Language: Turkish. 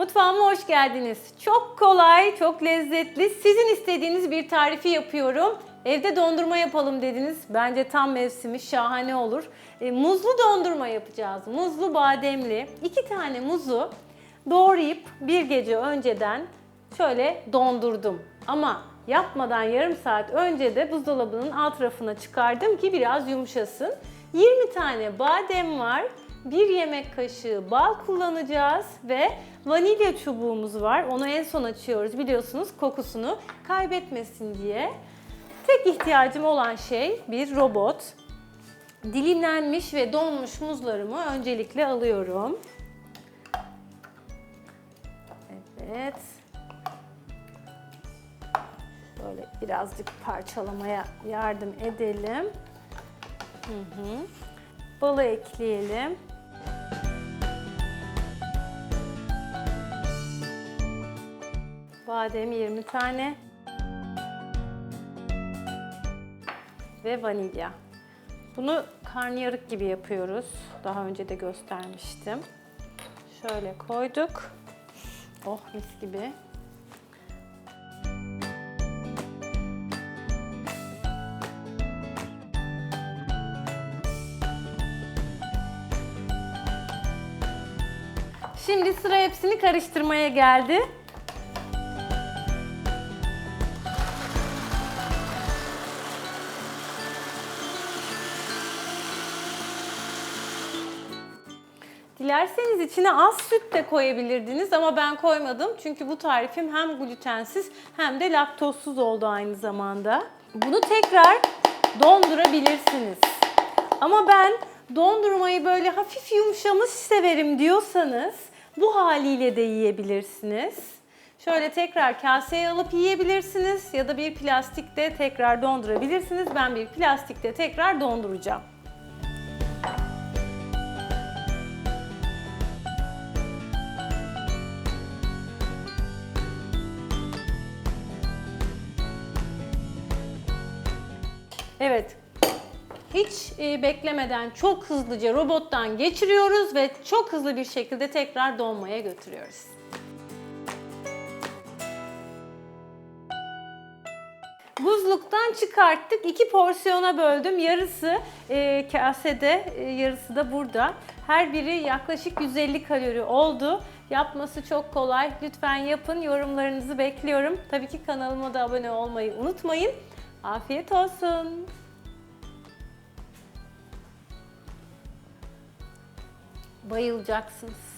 Mutfağıma hoş geldiniz. Çok kolay, çok lezzetli, sizin istediğiniz bir tarifi yapıyorum. Evde dondurma yapalım dediniz. Bence tam mevsimi şahane olur. E, muzlu dondurma yapacağız. Muzlu bademli. İki tane muzu doğrayıp bir gece önceden şöyle dondurdum. Ama yapmadan yarım saat önce de buzdolabının alt rafına çıkardım ki biraz yumuşasın. 20 tane badem var. 1 yemek kaşığı bal kullanacağız ve vanilya çubuğumuz var. Onu en son açıyoruz biliyorsunuz kokusunu kaybetmesin diye. Tek ihtiyacım olan şey bir robot. Dilimlenmiş ve donmuş muzlarımı öncelikle alıyorum. Evet. Böyle birazcık parçalamaya yardım edelim. Hı hı. Balı ekleyelim. Badem 20 tane. Ve vanilya. Bunu karnıyarık gibi yapıyoruz. Daha önce de göstermiştim. Şöyle koyduk. Oh mis gibi. Şimdi sıra hepsini karıştırmaya geldi. Dilerseniz içine az süt de koyabilirdiniz ama ben koymadım. Çünkü bu tarifim hem glutensiz hem de laktozsuz oldu aynı zamanda. Bunu tekrar dondurabilirsiniz. Ama ben dondurmayı böyle hafif yumuşamış severim diyorsanız bu haliyle de yiyebilirsiniz. Şöyle tekrar kaseye alıp yiyebilirsiniz ya da bir plastikte tekrar dondurabilirsiniz. Ben bir plastikte tekrar donduracağım. Evet. Hiç e, beklemeden çok hızlıca robottan geçiriyoruz ve çok hızlı bir şekilde tekrar donmaya götürüyoruz. Buzluktan çıkarttık. iki porsiyona böldüm. Yarısı e, kasede, e, yarısı da burada. Her biri yaklaşık 150 kalori oldu. Yapması çok kolay. Lütfen yapın. Yorumlarınızı bekliyorum. Tabii ki kanalıma da abone olmayı unutmayın. Afiyet olsun. Bayılacaksınız.